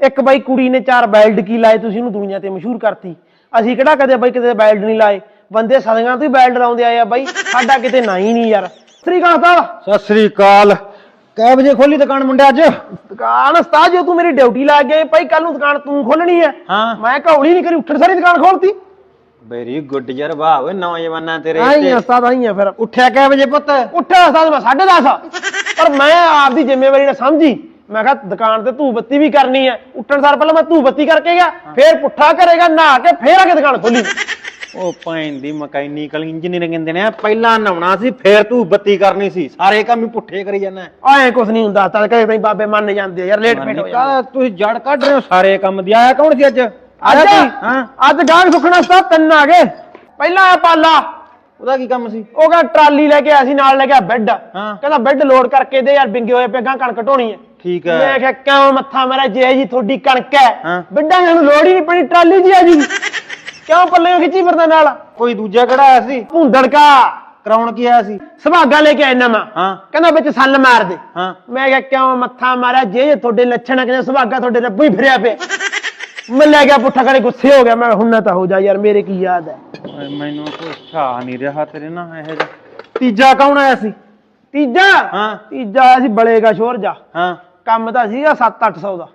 ਇੱਕ ਬਾਈ ਕੁੜੀ ਨੇ ਚਾਰ ਬੈਲਡ ਕੀ ਲਾਏ ਤੁਸੀਂ ਉਹਨੂੰ ਦੁਨੀਆ ਤੇ ਮਸ਼ਹੂਰ ਕਰਤੀ। ਅਸੀਂ ਕਿਹੜਾ ਕਦੇ ਬਾਈ ਕਿਤੇ ਬੈਲਡ ਨਹੀਂ ਲਾਏ? ਬੰਦੇ ਸਦੀਆਂ ਤੋਂ ਹੀ ਬੈਲਡ ਲਾਉਂਦੇ ਆਏ ਆ ਬਾਈ ਸਾਡਾ ਕਿਤੇ ਨਾ ਹੀ ਨਹੀਂ ਯਾਰ। ਸ੍ਰੀ ਅਕਾਲ। ਸਾਹਿਬ ਸਤਿ ਸ੍ਰੀ ਅਕਾਲ। ਕੈ ਵਜੇ ਖੋਲੀ ਦੁਕਾਨ ਮੁੰਡਿਆ ਅੱਜ? ਦੁਕਾਨ ਉਸਤਾਦ ਜੇ ਤੂੰ ਮੇਰੀ ਡਿਊਟੀ ਲੱਗ ਗਿਆ ਭਾਈ ਕੱਲ ਨੂੰ ਦੁਕਾਨ ਤੂੰ ਖੋਲਣੀ ਹੈ ਹਾਂ। ਮੈਂ ਕਹੌਲੀ ਨਹੀਂ ਕਰੀ ਉੱਠਣ ਸਾਰੀ ਦੁਕਾਨ ਖੋਲਤੀ। ਵੈਰੀ ਗੁੱਡ ਯਾਰ ਵਾਹ ਓਏ ਨੌਜਵਾਨਾਂ ਤੇਰੇ ਆਈ ਆ ਉਸਤਾਦ ਆਈ ਆ ਫਿਰ। ਉੱਠਿਆ ਕੈ ਵਜੇ ਪੁੱਤ? ਉੱਠਿਆ ਉਸਤਾਦ ਮੈਂ 10:30 ਪਰ ਮੈਂ ਆਪਦੀ ਜ਼ਿੰਮੇਵਾਰੀ ਨਾਲ ਸਮਝੀ। ਮੈਂ ਕਿਹਾ ਦੁਕਾਨ ਤੇ ਧੂ ਬੱਤੀ ਵੀ ਕਰਨੀ ਹੈ ਉੱਠਣ ਸਾਰ ਪਹਿਲਾਂ ਮੈਂ ਧੂ ਬੱਤੀ ਕਰਕੇ ਗਿਆ ਫੇਰ ਪੁੱਠਾ ਕਰੇਗਾ ਨਹਾ ਕੇ ਫੇਰ ਆ ਕੇ ਦੁਕਾਨ ਖੋਲੀ। ਉਹ ਪੈਣ ਦੀ ਮਕੈਨੀਕਲ ਇੰਜੀਨੀਅਰਿੰਗ ਕਹਿੰਦੇ ਨੇ ਪਹਿਲਾਂ ਨਹਾਉਣਾ ਸੀ ਫੇਰ ਤੂੰ ਬੱਤੀ ਕਰਨੀ ਸੀ। ਸਾਰੇ ਕੰਮ ਹੀ ਪੁੱਠੇ ਕਰੀ ਜਾਂਦਾ ਐ ਕੁਛ ਨਹੀਂ ਹੁੰਦਾ ਤਾਂ ਕਦੇ ਤਾਂ ਬਾਬੇ ਮੰਨ ਜਾਂਦੇ ਆ ਯਾਰ ਲੇਟ ਫੇਟ ਹੋ ਜਾਂਦਾ। ਤੁਸੀਂ ਜੜ ਕੱਢ ਰਹੇ ਹੋ ਸਾਰੇ ਕੰਮ ਦੀ। ਆਇਆ ਕੌਣ ਸੀ ਅੱਜ? ਅੱਜ? ਹਾਂ। ਅੱਜ ਗਾਹਕ ਸੁਖਣਾ ਉਸਤਾਦ ਤਿੰਨ ਆ ਗਏ। ਪਹਿਲਾਂ ਆ ਪਾਲਾ। ਉਹਦਾ ਕੀ ਕੰਮ ਸੀ? ਉਹ ਕਹਿੰਦਾ ਟਰਾਲੀ ਲੈ ਕੇ ਆਇਆ ਸੀ ਨਾਲ ਲੈ ਕੇ ਆ ਬੈੱਡ। ਹਾਂ। ਕਹਿੰਦਾ ਬੈੱਡ ਲੋਡ ਕਰਕੇ ਦੇ ਯਾਰ ਬਿੰਗੇ ਹੋਏ ਪਏ ਗਾਂ ਕਣਕ ਢੋਣੀ ਹੈ। ਠੀਕ ਮੈਂ ਹੈ ਕਿਹਾ ਕਿਉਂ ਮੱਥਾ ਮੇਰਾ ਜੇ ਜੀ ਤੁਹਾਡੀ ਕਣਕ ਹੈ ਹਾਂ। ਬਿੱਡਾਂ ਨੂੰ ਲੋੜ ਹੀ ਨਹੀਂ ਪਣੀ ਟਰਾਲੀ ਜੀ ਆ ਜੀ ਕਿਉਂ ਪੱਲੇ ਖਿੱਚੀ ਫਿਰਦਾ ਨਾਲ? ਕੋਈ ਦੂਜਾ ਕਿਹੜਾ ਆਇਆ ਸੀ? ਭੁੰਦੜਕਾ ਕਰਾਉਣ ਕੀ ਆਇਆ ਸੀ? ਸੁਭਾਗਾ ਲੈ ਕੇ ਆਇਆ ਹਾਂ। ਕਹਿੰਦਾ ਵਿੱਚ ਸੱਲ ਮਾਰ ਦੇ। ਹਾਂ। ਮੈਂ ਕਿਹਾ ਕਿਉਂ ਮੱਥਾ ਮਾਰਿਆ? ਜੇ ਜੇ ਤੁਹਾਡੇ ਲੱਛਣ ਆ, ਕਹਿੰਦਾ ਸੁਭਾਗਾ ਤੁਹਾਡੇ ਰੱਬੂ ਹੀ ਫਿਰਿਆ ਪਿਆ। ਮੈਂ ਲੈ ਗਿਆ ਪੁੱਠਾ ਕਰੇ ਗੁੱਸੇ ਹੋ ਗਿਆ। ਮੈਂ ਕਿਹਾ ਹੁਣ ਨਾ ਤਾਂ ਹੋ ਜਾ ਯਾਰ ਮੇਰੇ ਕੀ ਯਾਦ ਹੈ? ਓਏ ਮੈਨੂੰ ਕੋਈ ਛਾ ਨਹੀਂ ਰਿਹਾ ਤੇਰੇ ਨਾਲ ਇਹ ਜਿਹਾ। ਤੀਜਾ ਕੌਣ ਆਇਆ ਸੀ? ਤੀਜਾ? ਹਾਂ। ਤੀਜਾ ਆਇਆ ਸੀ ਬਲੇਗਾ ਸ਼ੋਰ ਜਾ। ਹਾਂ। ਕੰਮ ਤਾਂ ਸੀਗਾ 7-800 ਦਾ।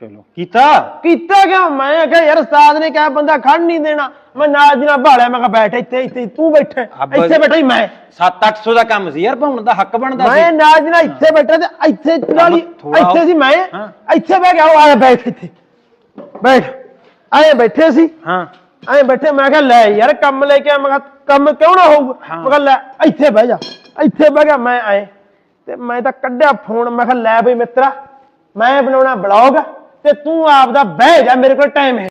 ਚਲੋ ਕੀਤਾ? ਕੀਤਾ ਕਿਉਂ? ਮੈਂ ਕਿਹਾ ਯਾਰ ਉਸਤਾਦ ਨੇ ਕਿਹਾ ਬੰਦਾ ਖੜ ਨਹੀਂ ਦੇਣਾ। ਮੈਂ ਨਾਲ ਦੀ ਨਾਲ ਭਾਲਿਆ ਮੈਂ ਕਿਹਾ ਬੈਠ ਇੱਥੇ ਇੱਥੇ ਤੂੰ ਬੈਠਾ। ਅੱਬ- ਇੱਥੇ ਬੈਠਾ ਹੀ ਮੈਂ। 7-800 ਦਾ ਕੰਮ ਸੀ ਯਾਰ ਭਾਉਣ ਦਾ ਹੱਕ ਬਣਦਾ ਮੈਂ ਸੀ ਨਾਲ ਦੀ ਨਾਲ ਇੱਥੇ ਬੈਠਾ ਤੇ ਇੱਥੇ ਨਾਲ ਥੋੜ੍ਹਾ ਇੱਥੇ ਸੀ ਮੈਂ। ਹਾਂ। ਇੱਥੇ ਬਹਿ ਗਿਆ ਉਹ ਆਇਆ ਬੈਠ ਇੱਥੇ। ਬੈਠ। ਆਏ ਬੈਠੇ ਸੀ। ਹਾਂ। ਐ ਬੈਠੇ ਮੈਂ ਕਿਹਾ ਲੈ ਯਾਰ ਕੰਮ ਲੈ ਕੇ ਆ। ਮੈਂ ਕਿਹਾ ਕੰਮ ਕਿਉਂ ਨਾ ਹੋਊਗਾ ਹਾਂ। ਮੈਂ ਕਿਹਾ ਲੈ ਇੱਥੇ ਬਹਿ ਜਾ। ਇੱਥੇ ਬਹਿ ਗਿਆ ਮੈਂ ਆਏ। ਤੇ ਮੈਂ ਤਾਂ ਕੱਢਿਆ ਫੋਨ, ਮੈਂ ਕਿਹਾ, ਲੈ ਬਈ ਮਿੱਤਰਾ, ਮੈਂ ਬਣਾਉਣਾ ਬਲੌਗ ਤੇ ਤੂੰ ਆਪ ਦਾ ਬਹਿ ਜਾ, ਮੇਰੇ ਕੋਲ ਟਾਈਮ ਹੈ।